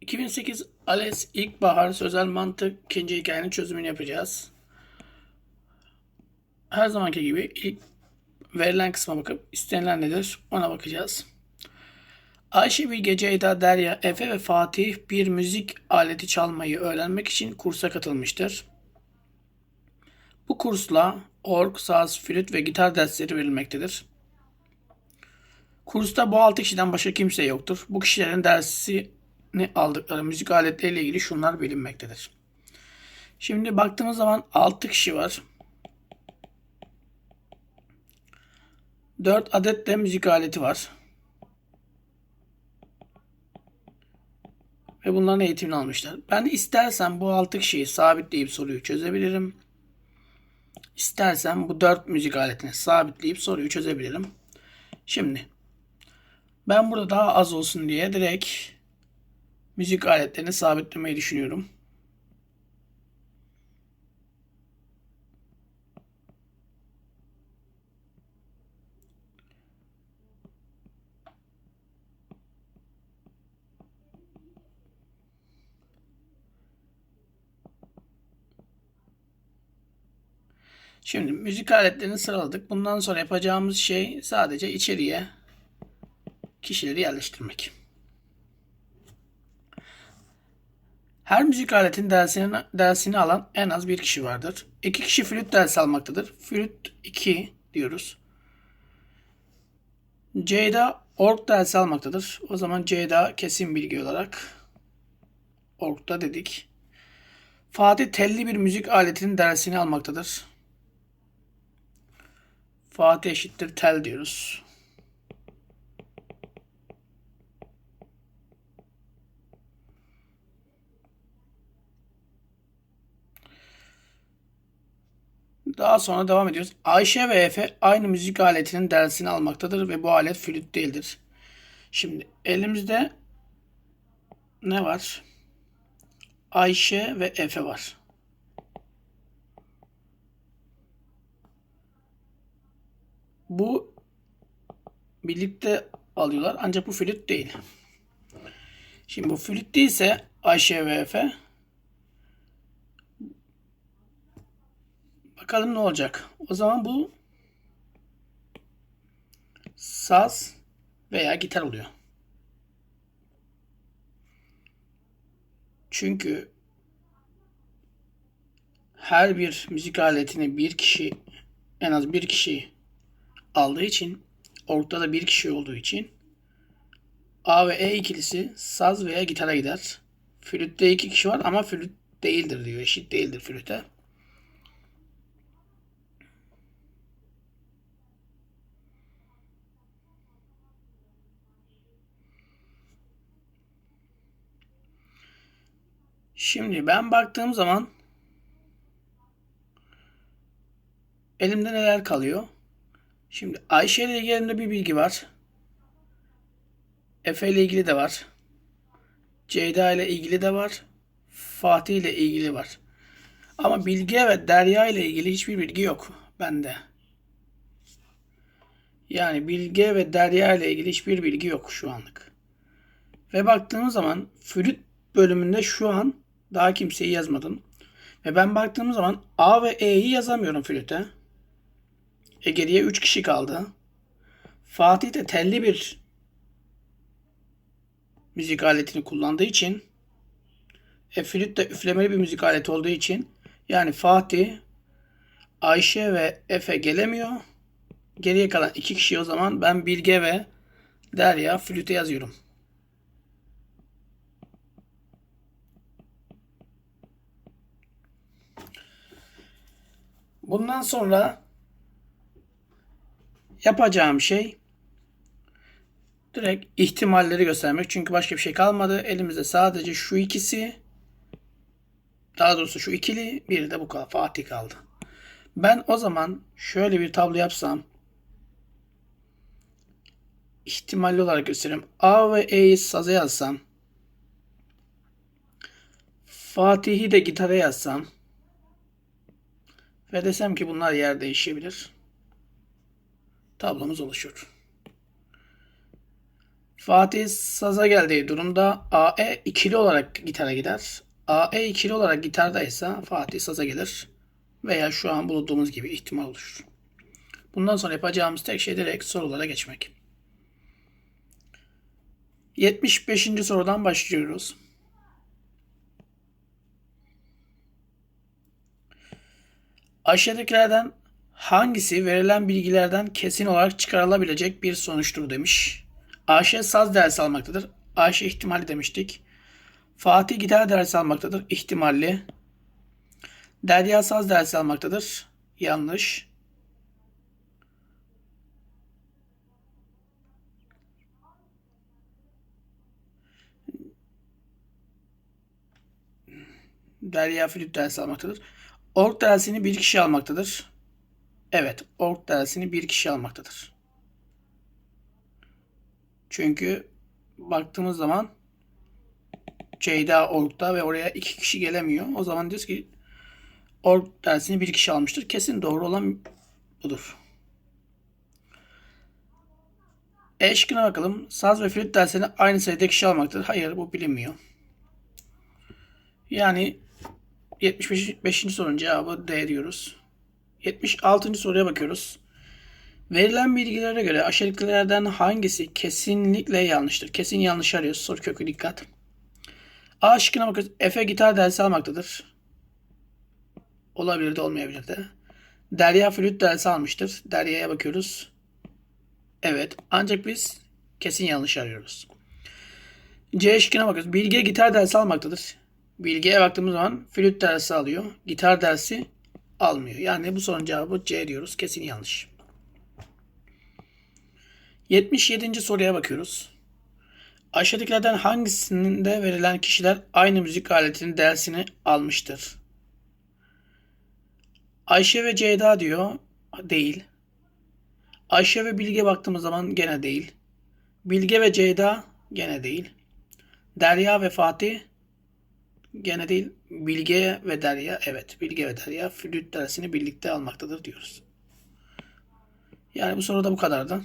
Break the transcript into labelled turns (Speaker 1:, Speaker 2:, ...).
Speaker 1: 2008 ALES İlkbahar Sözel Mantık ikinci hikayenin çözümünü yapacağız. Her zamanki gibi ilk verilen kısma bakıp istenilen nedir ona bakacağız. Ayşe Bilge, Ceyda, Derya, Efe ve Fatih bir müzik aleti çalmayı öğrenmek için kursa katılmıştır. Bu kursla org, saz, flüt ve gitar dersleri verilmektedir. Kursta bu altı kişiden başka kimse yoktur. Bu kişilerin dersini aldıkları müzik aletleriyle ilgili şunlar bilinmektedir. Şimdi baktığımız zaman 6 kişi var. 4 adet de müzik aleti var. Ve bunların eğitimini almışlar. Ben istersen bu 6 kişiyi sabitleyip soruyu çözebilirim. İstersen bu 4 müzik aletini sabitleyip soruyu çözebilirim. Şimdi ben burada daha az olsun diye direkt müzik aletlerini sabitlemeyi düşünüyorum. Şimdi müzik aletlerini sıraladık. Bundan sonra yapacağımız şey sadece içeriye kişileri yerleştirmek. Her müzik aletin dersini, dersini alan en az bir kişi vardır. İki kişi flüt dersi almaktadır. Flüt 2 diyoruz. Ceyda org dersi almaktadır. O zaman Ceyda kesin bilgi olarak orgda dedik. Fatih telli bir müzik aletinin dersini almaktadır. Fatih eşittir tel diyoruz. Daha sonra devam ediyoruz. Ayşe ve Efe aynı müzik aletinin dersini almaktadır ve bu alet flüt değildir. Şimdi elimizde ne var? Ayşe ve Efe var. Bu birlikte alıyorlar ancak bu flüt değil. Şimdi bu flüt değilse Ayşe ve Efe Bakalım ne olacak. O zaman bu saz veya gitar oluyor. Çünkü her bir müzik aletini bir kişi en az bir kişi aldığı için ortada bir kişi olduğu için A ve E ikilisi saz veya gitara gider. Flütte iki kişi var ama flüt değildir diyor. Eşit değildir flüte. Şimdi ben baktığım zaman elimde neler kalıyor? Şimdi Ayşe ile ilgili elimde bir bilgi var. Efe ile ilgili de var. Ceyda ile ilgili de var. Fatih ile ilgili var. Ama Bilge ve Derya ile ilgili hiçbir bilgi yok bende. Yani Bilge ve Derya ile ilgili hiçbir bilgi yok şu anlık. Ve baktığımız zaman flüt bölümünde şu an daha kimseyi yazmadım. Ve ben baktığım zaman A ve E'yi yazamıyorum flüte. E geriye 3 kişi kaldı. Fatih de telli bir müzik aletini kullandığı için e flüt de üflemeli bir müzik aleti olduğu için yani Fatih, Ayşe ve Efe gelemiyor. Geriye kalan iki kişi o zaman ben Bilge ve Derya flüte yazıyorum. Bundan sonra yapacağım şey direkt ihtimalleri göstermek. Çünkü başka bir şey kalmadı. Elimizde sadece şu ikisi daha doğrusu şu ikili bir de bu kaldı. Fatih kaldı. Ben o zaman şöyle bir tablo yapsam ihtimalli olarak göstereyim. A ve E'yi saza yazsam Fatih'i de gitara yazsam ve desem ki bunlar yer değişebilir. Tablomuz oluşur. Fatih saza geldiği durumda AE ikili olarak gitara gider. AE ikili olarak gitarda ise Fatih saza gelir. Veya şu an bulunduğumuz gibi ihtimal oluşur. Bundan sonra yapacağımız tek şey direkt sorulara geçmek. 75. sorudan başlıyoruz. Aşağıdakilerden hangisi verilen bilgilerden kesin olarak çıkarılabilecek bir sonuçtur demiş. Ayşe saz dersi almaktadır. Ayşe ihtimali demiştik. Fatih gitar dersi almaktadır. İhtimalli. Derya saz dersi almaktadır. Yanlış. Derya flüt dersi almaktadır. Org dersini bir kişi almaktadır. Evet, org dersini bir kişi almaktadır. Çünkü baktığımız zaman Ceyda orgda ve oraya iki kişi gelemiyor. O zaman diyoruz ki org dersini bir kişi almıştır. Kesin doğru olan budur. E şıkkına bakalım. Saz ve flüt dersini aynı sayıda kişi almaktadır. Hayır bu bilinmiyor. Yani 75. sorunun cevabı D diyoruz. 76. soruya bakıyoruz. Verilen bilgilere göre aşağıdakilerden hangisi kesinlikle yanlıştır? Kesin yanlış arıyoruz. Soru kökü dikkat. A şıkkına bakıyoruz. Efe gitar dersi almaktadır. Olabilir de olmayabilir de. Derya flüt dersi almıştır. Derya'ya bakıyoruz. Evet. Ancak biz kesin yanlış arıyoruz. C şıkkına bakıyoruz. Bilge gitar dersi almaktadır. Bilge'ye baktığımız zaman flüt dersi alıyor. Gitar dersi almıyor. Yani bu sorunun cevabı C diyoruz. Kesin yanlış. 77. soruya bakıyoruz. Aşağıdakilerden hangisinde verilen kişiler aynı müzik aletinin dersini almıştır? Ayşe ve Ceyda diyor. Değil. Ayşe ve Bilge baktığımız zaman gene değil. Bilge ve Ceyda gene değil. Derya ve Fatih gene değil. Bilge ve Derya evet. Bilge ve Derya flüt dersini birlikte almaktadır diyoruz. Yani bu soruda bu kadardı.